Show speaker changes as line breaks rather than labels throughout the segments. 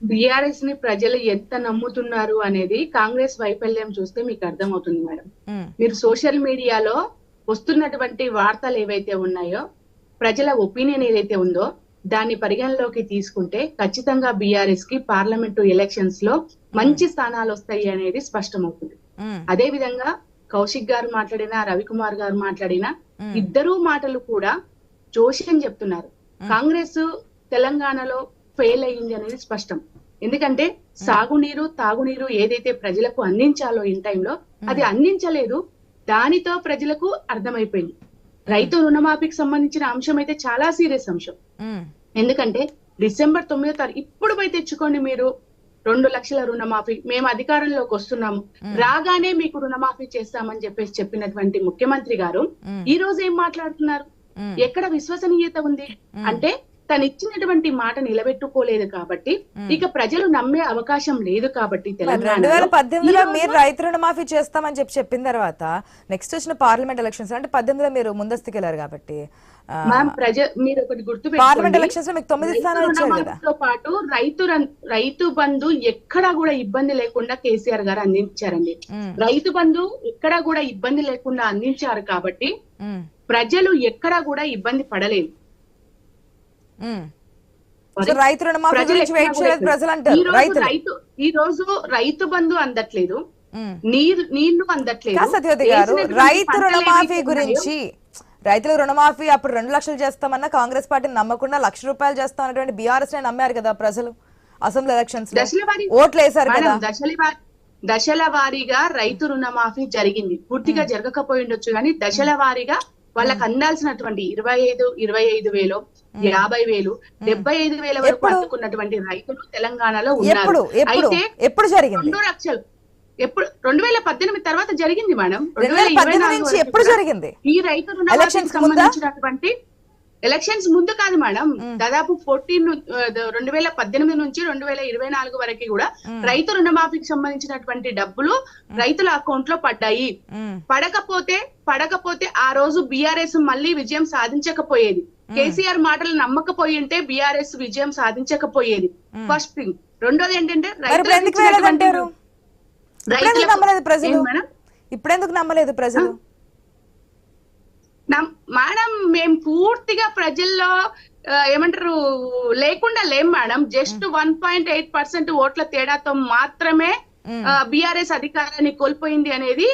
బీఆర్ఎస్ని ప్రజలు ఎంత నమ్ముతున్నారు అనేది కాంగ్రెస్ వైఫల్యం చూస్తే మీకు అర్థమవుతుంది మేడం. మీరు సోషల్ మీడియాలో వస్తున్నటువంటి వార్తలు ఏవైతే ఉన్నాయో ప్రజల ఒపీనియన్ ఏదైతే ఉందో దాన్ని పరిగణలోకి తీసుకుంటే ఖచ్చితంగా బీఆర్ఎస్కి పార్లమెంటు ఎలక్షన్స్లో మంచి స్థానాలు వస్తాయి అనేది స్పష్టమవుతుంది. అదే విధంగా కౌశిక్ గారు మాట్లాడినా రవికుమార్ గారు మాట్లాడినా ఇద్దరూ మాటలు కూడా జోషి అని చెప్తున్నారు. కాంగ్రెస్ తెలంగాణలో ఫెయిల్ అయ్యింది అనేది స్పష్టం. ఎందుకంటే సాగునీరు తాగునీరు ఏదైతే ప్రజలకు అందించాలో ఇన్ టైంలో అది అందించలేదు. దానితో ప్రజలకు అర్థమైపోయింది. రైతు రుణమాఫీకి సంబంధించిన అంశం అయితే చాలా సీరియస్ అంశం. ఎందుకంటే డిసెంబర్ తొమ్మిదో తారీఖు ఇప్పుడు పోయి తెచ్చుకోండి మీరు. రెండు లక్షల రుణమాఫీ మేము అధికారంలోకి వస్తున్నాము. రాగానే మీకు రుణమాఫీ చేస్తామని చెప్పేసి చెప్పినటువంటి ముఖ్యమంత్రి గారు ఈ రోజు ఏం మాట్లాడుతున్నారు? ఎక్కడ విశ్వసనీయత ఉంది? అంటే తను ఇచ్చినటువంటి మాట నిలబెట్టుకోలేదు కాబట్టి ఇక ప్రజలు నమ్మే అవకాశం లేదు కాబట్టి
రెండు వేల పద్దెనిమిదిలో మీరు రైతు రుణమాఫీ చేస్తామని చెప్పి చెప్పిన తర్వాత నెక్స్ట్ వచ్చిన పార్లమెంట్ ఎలక్షన్స్ అంటే పద్దెనిమిదిలో మీరు ముందస్తుకు వెళ్ళారు కాబట్టి
ప్రజ మీరు ఒకటి గుర్తు
పార్లమెంట్ ఎలక్షన్స్ మీకు తొమ్మిది స్థానాలు
పాటు రైతు రైతు బంధు ఎక్కడా కూడా ఇబ్బంది లేకుండా కేసీఆర్ గారు అందించారండి. రైతు బంధు ఎక్కడా కూడా ఇబ్బంది లేకుండా అందించారు కాబట్టి ప్రజలు ఎక్కడా కూడా ఇబ్బంది పడలేదు.
రైతు రుణమాఫీ గురించి వెయిట్ చేయలేదు ప్రజలు అంటారు
రైతు ఈ రోజు రైతు బంధు అందట్లేదు. నీరు నీళ్ళు అందట్లేదు.
సత్యవతి గారు రైతు రుణమాఫీ గురించి రైతుల రుణమాఫీ అప్పుడు రెండు లక్షలు చేస్తామన్నా కాంగ్రెస్ పార్టీని నమ్మకుండా లక్ష రూపాయలు చేస్తాం అనేటువంటి బీఆర్ఎస్ నమ్మారు కదా ప్రజలు అసెంబ్లీ ఎలక్షన్స్ ఓట్లు వేశారు కదా.
దశల వారీగా రైతు రుణమాఫీ జరిగింది. పూర్తిగా జరగకపోయి ఉండొచ్చు కానీ దశల వారీగా వాళ్ళకి అందాల్సినటువంటి ఇరవై ఐదు ఇరవై ఐదు వేలు యాభై వేలు డెబ్బై ఐదు వేల వరకు
ఎప్పుడు?
అందుకున్నటువంటి రైతులు తెలంగాణలో ఉన్నారు. అయితే
ఎప్పుడు జరిగింది?
రెండు లక్షలు. ఎప్పుడు? రెండు వేల పద్దెనిమిది తర్వాత జరిగింది మేడం.
రెండు వేల పద్దెనిమిది నుంచి ఎప్పుడు జరిగింది?
ఈ రైతు రుణమాఫీకి
Elections కి ముందా?
సంబంధించినటువంటి ఎలక్షన్స్ ముందు కాదు మేడం దాదాపు ఫోర్టీన్ రెండు వేల పద్దెనిమిది నుంచి రెండు వేల ఇరవై నాలుగు వరకు కూడా రైతు రుణమాఫీకి సంబంధించినటువంటి డబ్బులు రైతుల అకౌంట్లో పడ్డాయి పడకపోతే పడకపోతే ఆ రోజు బీఆర్ఎస్ మళ్ళీ విజయం సాధించకపోయేది. కేసీఆర్ మాటలు నమ్మకపోయి ఉంటే బీఆర్ఎస్ విజయం సాధించకపోయేది. ఫస్ట్ థింగ్ రెండోది ఏంటంటే రైతులకు-
నమ్మలేదు ప్రజలు?
ఏం మేడం?
ఇప్పుడు ఎందుకు నమ్మలేదు ప్రజలు?
మేడం మేము పూర్తిగా ప్రజల్లో ఏమంటారు లేకుండా లేం madam. Just one point eight percent ఓట్ల తేడాతో మాత్రమే బిఆర్ఎస్ అధికారాన్ని కోల్పోయింది అనేది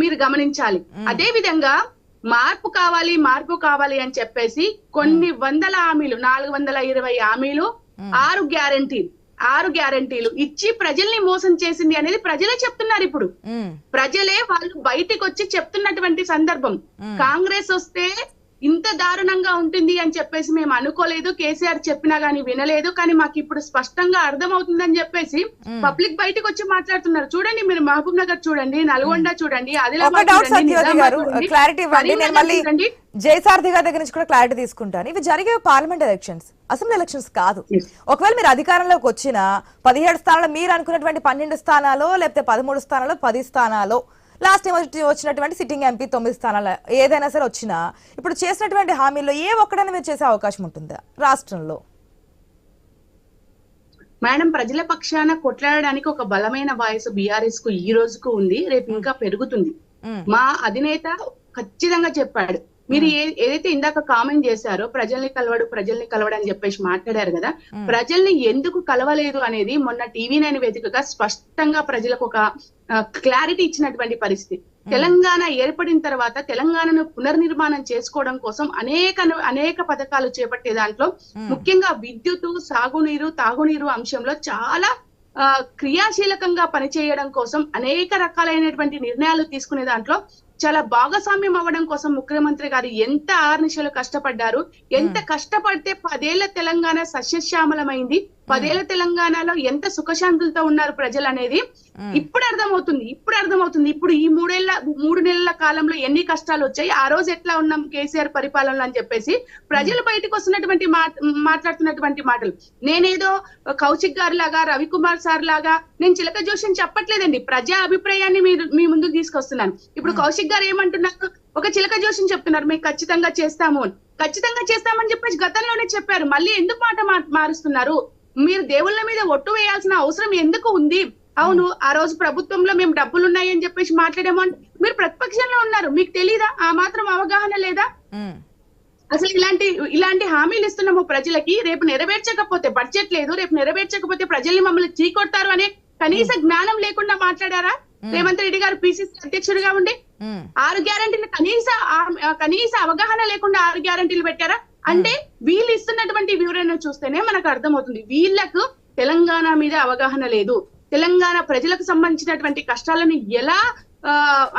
మీరు గమనించాలి. అదే విధంగా మార్పు కావాలి మార్పు కావాలి అని చెప్పేసి కొన్ని వందల హామీలు నాలుగు వందల ఇరవై హామీలు ఆరు గ్యారంటీలు. ఆరు గ్యారంటీలు. ఇచ్చి ప్రజల్ని మోసం చేసింది అనేది ప్రజలే చెప్తున్నారు ఇప్పుడు. ప్రజలే వాళ్ళు బయటికి వచ్చి చెప్తున్నటువంటి సందర్భం. కాంగ్రెస్ వస్తే ఇంత దారుణంగా ఉంటుంది అని చెప్పేసి మేము అనుకోలేదు. కేసీఆర్ చెప్పినా గానీ వినలేదు. కానీ మాకు ఇప్పుడు స్పష్టంగా అర్థమవుతుందని చెప్పేసి పబ్లిక్ బయటకు వచ్చి మాట్లాడుతున్నారు. చూడండి మీరు మహబూబ్ నగర్ చూడండి నల్గొండ చూడండి ఆదిలాబాద్.
జయసారథి గారి దగ్గర నుంచి కూడా క్లారిటీ తీసుకుంటాను. ఇవి జరిగే పార్లమెంట్ ఎలక్షన్స్ అసెంబ్లీ ఎలక్షన్స్ కాదు. ఒకవేళ మీరు అధికారంలోకి వచ్చిన పదిహేడు స్థానాలు మీరు అనుకున్నటువంటి పన్నెండు స్థానాలు లేకపోతే పదమూడు స్థానాలు పది స్థానాలు లాస్ట్ టైం వచ్చినటువంటి సిట్టింగ్ ఎంపీ తొమ్మిది స్థానాలు ఏదైనా సరే వచ్చినా ఇప్పుడు చేసినటువంటి హామీల్లో ఏ ఒక్కడైనా మీరు చేసే అవకాశం ఉంటుందా రాష్ట్రంలో
మేడం ప్రజల పక్షాన కొట్లాడడానికి ఒక బలమైన వాయిస్ బీఆర్ఎస్కు ఈ రోజుకు ఉంది రేపు ఇంకా పెరుగుతుంది. మా అధినేత ఖచ్చితంగా చెప్పాడు మీరు ఏదైతే ఇందాక కామెంట్ చేశారో ప్రజల్ని కలవడు ప్రజల్ని కలవడు అని చెప్పేసి మాట్లాడారు కదా ప్రజల్ని ఎందుకు కలవలేదు అనేది మొన్న టీవీ నైన్ వేదికగా స్పష్టంగా ప్రజలకు ఒక క్లారిటీ ఇచ్చినటువంటి పరిస్థితి. తెలంగాణ ఏర్పడిన తర్వాత తెలంగాణను పునర్నిర్మాణం చేసుకోవడం కోసం అనేక అనేక పథకాలు చేపట్టే దాంట్లో ముఖ్యంగా విద్యుత్ సాగునీరు తాగునీరు అంశంలో చాలా క్రియాశీలకంగా పనిచేయడం కోసం అనేక రకాలైనటువంటి నిర్ణయాలు తీసుకునే దాంట్లో చాలా భాగస్వామ్యం అవ్వడం కోసం ముఖ్యమంత్రి గారు ఎంత ఆర్నిశలు కష్టపడ్డారు ఎంత కష్టపడితే పదేళ్ళ తెలంగాణ సస్యశ్యామలమైంది పదేళ్ళ తెలంగాణలో ఎంత సుఖశాంతులతో ఉన్నారు ప్రజలు అనేది ఇప్పుడు అర్థమవుతుంది ఇప్పుడు అర్థమవుతుంది. ఇప్పుడు ఈ మూడేళ్ళ మూడు నెలల కాలంలో ఎన్ని కష్టాలు వచ్చాయి ఆ రోజు ఎట్లా ఉన్నాం కేసీఆర్ పరిపాలనలో అని చెప్పేసి ప్రజలు బయటకు వస్తున్నటువంటి మాట్- మాట్లాడుతున్నటువంటి మాటలు. నేనేదో కౌశిక్ గారు లాగా రవికుమార్ సార్ లాగా నేను చిలక జోషిని చెప్పట్లేదండి. ప్రజా అభిప్రాయాన్ని మీరు మీ ముందుకు తీసుకొస్తున్నాను. ఇప్పుడు కౌశిక్ గారు ఏమంటున్నారు? ఒక చిలక జోషిని చెప్తున్నారు మేము ఖచ్చితంగా చేస్తాము అని. ఖచ్చితంగా చేస్తామని చెప్పేసి గతంలోనే చెప్పారు. మళ్ళీ ఎందుకు మాట మారుస్తున్నారు? మీరు దేవుళ్ళ మీద ఒట్టు వేయాల్సిన అవసరం ఎందుకు ఉంది? అవును ఆ రోజు ప్రభుత్వంలో మేము డబ్బులు ఉన్నాయి అని చెప్పేసి మాట్లాడాము మీరు ప్రతిపక్షంలో ఉన్నారు. మీకు తెలీదా? ఆ మాత్రం అవగాహన లేదా? అసలు ఇలాంటి ఇలాంటి హామీలు ఇస్తున్నాము ప్రజలకి. రేపు నెరవేర్చకపోతే బడ్జెట్ లేదు. రేపు నెరవేర్చకపోతే ప్రజల్ని మమ్మల్ని చీకొడతారు అనే కనీస జ్ఞానం లేకుండా మాట్లాడారా? రేవంత్ రెడ్డి గారు పిసిసి అధ్యక్షుడిగా ఉండి ఆరు గ్యారంటీలు కనీస కనీస అవగాహన లేకుండా ఆరు గ్యారంటీలు పెట్టారా? అంటే వీళ్ళు ఇస్తున్నటువంటి వివరణ చూస్తేనే మనకు అర్థమవుతుంది. వీళ్ళకు తెలంగాణ మీద అవగాహన లేదు. తెలంగాణ ప్రజలకు సంబంధించినటువంటి కష్టాలను ఎలా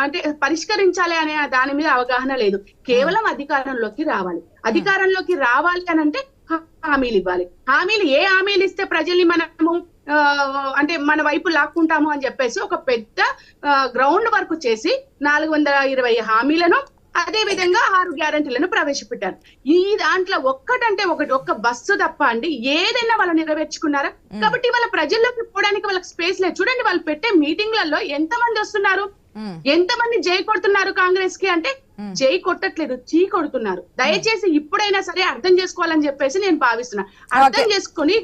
అంటే పరిష్కరించాలి అనే దాని మీద అవగాహన లేదు. కేవలం అధికారంలోకి రావాలి. అధికారంలోకి రావాలి అని అంటే హామీలు ఇవ్వాలి. హామీలు ఏ హామీలు ఇస్తే ప్రజల్ని మనము అంటే మన వైపు లాక్కుంటాము అని చెప్పేసి ఒక పెద్ద గ్రౌండ్ వర్క్ చేసి నాలుగు వందల ఇరవై హామీలను అదే విధంగా ఆరు గ్యారంటీలను ప్రవేశపెట్టారు. ఈ దాంట్లో ఒక్కటంటే ఒకటి ఒక్క బస్సు తప్ప అండి. ఏదైనా వాళ్ళు నెరవేర్చుకున్నారా? కాబట్టి వాళ్ళ ప్రజల్లోకి పోవడానికి వాళ్ళకి స్పేస్ లేదు. చూడండి వాళ్ళు పెట్టే మీటింగ్లలో ఎంత మంది వస్తున్నారు. ఎంత మంది జై కొడుతున్నారు కాంగ్రెస్కి అంటే జై కొట్టట్లేదు చీ కొడుతున్నారు. దయచేసి ఇప్పుడైనా సరే అర్థం చేసుకోవాలని చెప్పేసి నేను భావిస్తున్నా. అర్థం. చేసుకుని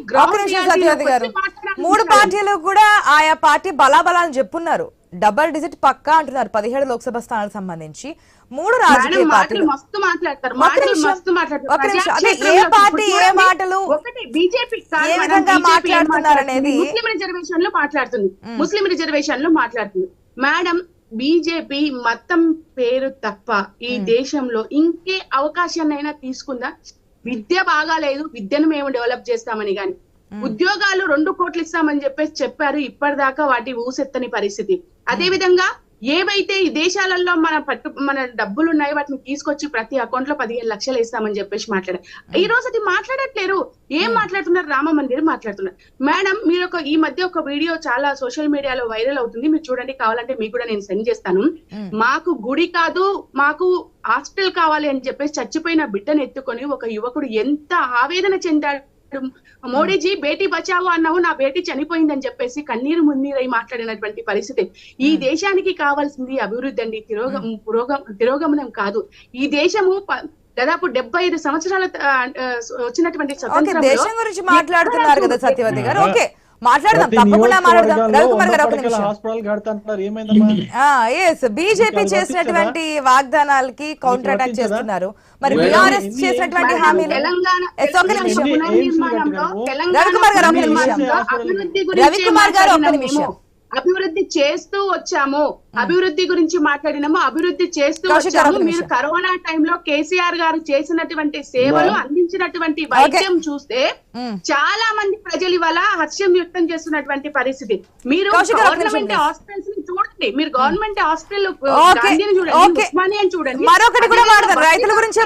మూడు పార్టీలు కూడా ఆయా పార్టీ బలాబలాన్ని చెప్పున్నారు. డబల్ డిజిట్ పక్కా అంటున్నారు పదిహేడు లోక్సభ స్థానాలకు సంబంధించి. మూడు రాజకీయ పార్టీలు.
మస్తు మాట్లాడతారు.
ఏ పార్టీ ఏ మాటలు ఏ విధంగా మాట్లాడుతున్నారు అనేది-
ముస్లిం రిజర్వేషన్లో మాట్లాడుతుంది ముస్లిం రిజర్వేషన్లో మాట్లాడుతుంది. మేడం బీజేపీ మతం పేరు తప్ప ఈ దేశంలో ఇంకే అవకాశాన్నైనా తీసుకుందా? విద్య బాగాలేదు విద్యను మేము డెవలప్ చేస్తామని గాని. ఉద్యోగాలు రెండు కోట్లు ఇస్తామని చెప్పేసి చెప్పారు ఇప్పటిదాకా వాటి ఊసెత్తని పరిస్థితి. అదే విధంగా ఏవైతే ఈ దేశాలలో మన పట్టు మన డబ్బులు ఉన్నాయో వాటిని తీసుకొచ్చి ప్రతి అకౌంట్లో పదిహేను లక్షలు ఇస్తామని చెప్పేసి మాట్లాడారు. ఈ రోజు అది మాట్లాడట్లేరు. ఏం మాట్లాడుతున్నారు? రామ మందిర్ మాట్లాడుతున్నారు. మేడం మీరు ఒక ఈ మధ్య ఒక వీడియో చాలా సోషల్ మీడియాలో వైరల్ అవుతుంది. మీరు చూడండి కావాలంటే మీకు కూడా నేను సెండ్ చేస్తాను. మాకు గుడి కాదు మాకు హాస్టల్ కావాలి అని చెప్పేసి చచ్చిపోయిన బిడ్డను ఎత్తుకొని ఒక యువకుడు ఎంత ఆవేదన చెందాడు. మోడీజీ బేటీ బచావో అన్నావు నా బేటీ చనిపోయిందని చెప్పేసి కన్నీరు మున్నీరై మాట్లాడినటువంటి పరిస్థితి. ఈ దేశానికి కావాల్సింది అభివృద్ధి అండి. తిరోగ పురోగ తిరోగమనం కాదు. ఈ దేశము దాదాపు డెబ్బై ఐదు సంవత్సరాల వచ్చినటువంటి
దేశం గురించి మాట్లాడుతున్నారు కదా సత్యవతి గారు. ఓకే. మాట్లాడదాం తప్పకుండా మాట్లాడదాం రవికుమార్ గారు ఒక నిమిషం బీజేపీ చేసినటువంటి వాగ్దానాలకి కౌంటర్ అటాక్? చేస్తున్నారు మరి బీఆర్ఎస్ చేసినటువంటి హామీలు నిమిషం. రవికుమార్ గారు, ఒక్క
పునర్నిర్మాణంలో
నిమిషం.
రవికుమార్ గారు, ఒక్క
మాట్లాడినాము
నిమిషం.
అభివృద్ధి చేస్తూ వచ్చాము. అభివృద్ధి గురించి మాట్లాడినాము. అభివృద్ధి చేస్తూ వచ్చాము. మీరు. కరోనా టైంలో కేసీఆర్ గారు చేసినటువంటి సేవలు అందించినటువంటి వైద్యం చూస్తే. చాలా మంది ప్రజలు ఇవాళ హర్షం వ్యక్తం చేస్తున్నటువంటి పరిస్థితి. మీరు గవర్నమెంట్. హాస్పిటల్స్ని చూడండి. మీరు గవర్నమెంట్ హాస్పిటల్ చూడండి చూడండి.
మరొకటి కూడా రైతుల గురించే